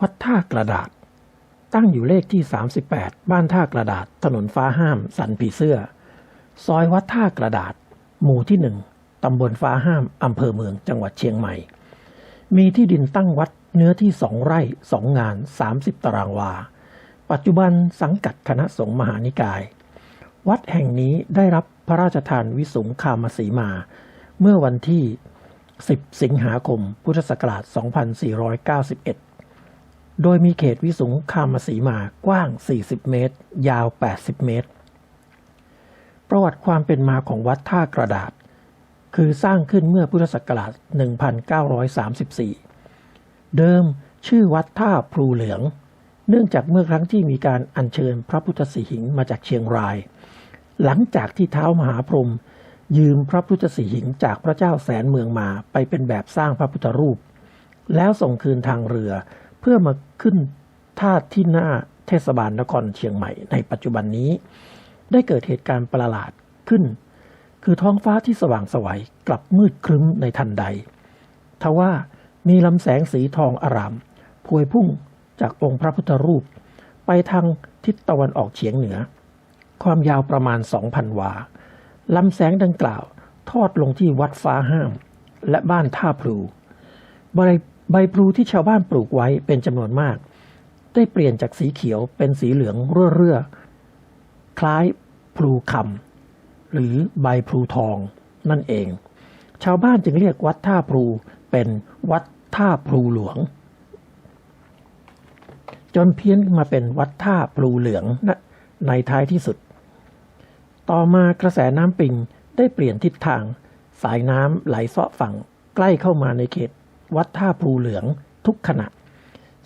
วัดท่ากระดาษ ตั้งอยู่เลขที่ 38 บ้านท่ากระดาษ ถนนฟ้าห้าม สันผีเสื้อ ซอยวัดท่ากระดาษ หมู่ที่1ตำบลฟ้าห้าม อำเภอเมือง จังหวัดเชียงใหม่ มีที่ดินตั้งวัดเนื้อที่2ไร่2งาน 30 ตารางวา ปัจจุบันสังกัดคณะสงฆ์มหานิกาย วัดแห่งนี้ได้รับพระราชทานวิสุงคามสีมา เมื่อวันที่ 10 สิงหาคม พุทธศักราช 2491 โดยมีเขตวิสุงคามสีมากว้าง 40 เมตร ยาว 80 เมตร ประวัติความเป็นมาของวัดท่ากระดาษ คือสร้างขึ้นเมื่อพุทธศักราช 1934 เดิมชื่อวัดท่าพลูเหลือง เนื่องจากเมื่อครั้งที่มีการอัญเชิญพระพุทธสีหิงมาจากเชียงราย หลังจากที่เท้ามหาพรหมยืมพระพุทธสีหิงจากพระเจ้าแสนเมืองมาไปเป็นแบบสร้างพระพุทธรูป แล้วส่งคืนทางเรือ เพื่อมาขึ้นท่าที่หน้าเทศบาลนครเชียงใหม่ในปัจจุบันนี้ ได้เกิดเหตุการณ์ประหลาดขึ้น คือท้องฟ้าที่สว่างสวัยกลับมืดครึ้มในทันใด ทว่ามีลำแสงสีทองอารามพวยพุ่งจากองค์พระพุทธรูป ไปทางทิศตะวันออกเฉียงเหนือ ความยาวประมาณ 2,000 วาลำแสงดังกล่าวทอดลงที่วัดฟ้าห้าม และบ้านท่าพลูใบ ใบพลูที่ชาวบ้านปลูกไว้เป็นจำนวนมาก ได้เปลี่ยนจากสีเขียวเป็นสีเหลืองเรื่อๆคล้ายพลูคำหรือใบพลูทองนั่นเอง ชาวบ้านจึงเรียกวัดท่าพลูเป็นวัดท่าพลูหลวง จนเพี้ยนมาเป็นวัดท่าพลูเหลืองนะในท้ายที่สุด ต่อมากระแสน้ำปิงได้เปลี่ยนทิศทาง สายน้ำไหลเสาะฝั่งใกล้เข้ามาในเขต วัดท่าพลูเหลืองทุกขณะ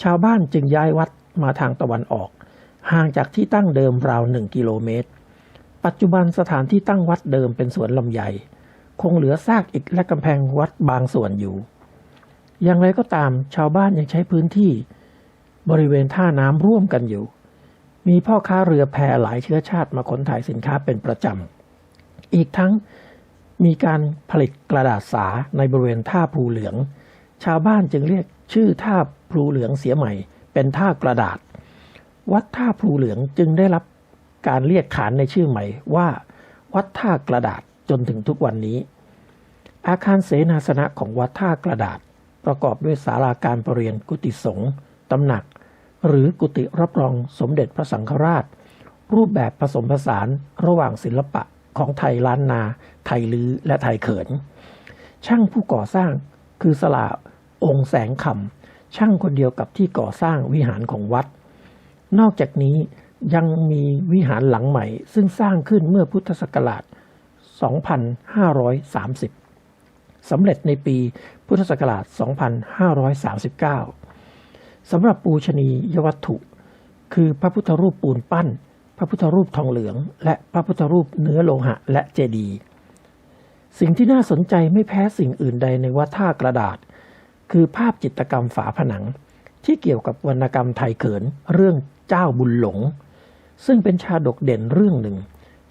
ชาวบ้านจึงย้ายวัดมาทางตะวันออก ห่างจากที่ตั้งเดิมราวหนึ่งกิโลเมตร ปัจจุบันสถานที่ตั้งวัดเดิมเป็นสวนลำไย คงเหลือซากอิฐและกำแพงวัดบางส่วนอยู่ อย่างไรก็ตามชาวบ้านยังใช้พื้นที่ บริเวณท่าน้ำร่วมกันอยู่ มีพ่อค้าเรือแพหลายเชื้อชาติมาขนถ่ายสินค้าเป็นประจำ อีกทั้งมีการผลิตกระดาษสาในบริเวณท่าภูเหลือง ชาวบ้านจึงเรียกชื่อท่าภูเหลืองเสียใหม่ เป็นท่ากระดาษ วัดท่าภูเหลืองจึงได้รับการเรียกขานในชื่อใหม่ว่า วัดท่ากระดาษจนถึงทุกวันนี้ อาคารเสนาสนะของวัดท่ากระดาษ ประกอบด้วยศาลาการประเรียนกุฏิสงฆ์ตำหนัก หรือกุฏิรับรองสมเด็จพระสังฆราช รูปแบบผสมผสานระหว่างศิลปะของไทยล้านนา ไทยลือและไทยเขิน ช่างผู้ก่อสร้างคือสลา องค์แสงคำช่างคนเดียวกับที่ก่อสร้างวิหารของวัด นอกจากนี้ยังมีวิหารหลังใหม่ ซึ่งสร้างขึ้นเมื่อพุทธศักราช 2530 สำเร็จในปีพุทธศักราช 2539 สำหรับปูชนียวัตถุ คือพระพุทธรูปปูนปั้น พระพุทธรูปทองเหลือง และพระพุทธรูปเนื้อโลหะและเจดีย์สิ่งที่น่าสนใจไม่แพ้สิ่งอื่นใดในวัดท่ากระดาษ คือภาพจิตรกรรมฝาผนัง ที่เกี่ยวกับวรรณกรรมไทยเขินเรื่องเจ้าบุญหลง ซึ่งเป็นชาดกเด่นเรื่องหนึ่ง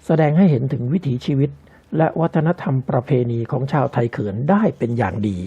แสดงให้เห็นถึงวิถีชีวิต และวัฒนธรรมประเพณีของชาวไทยเขินได้เป็นอย่างดี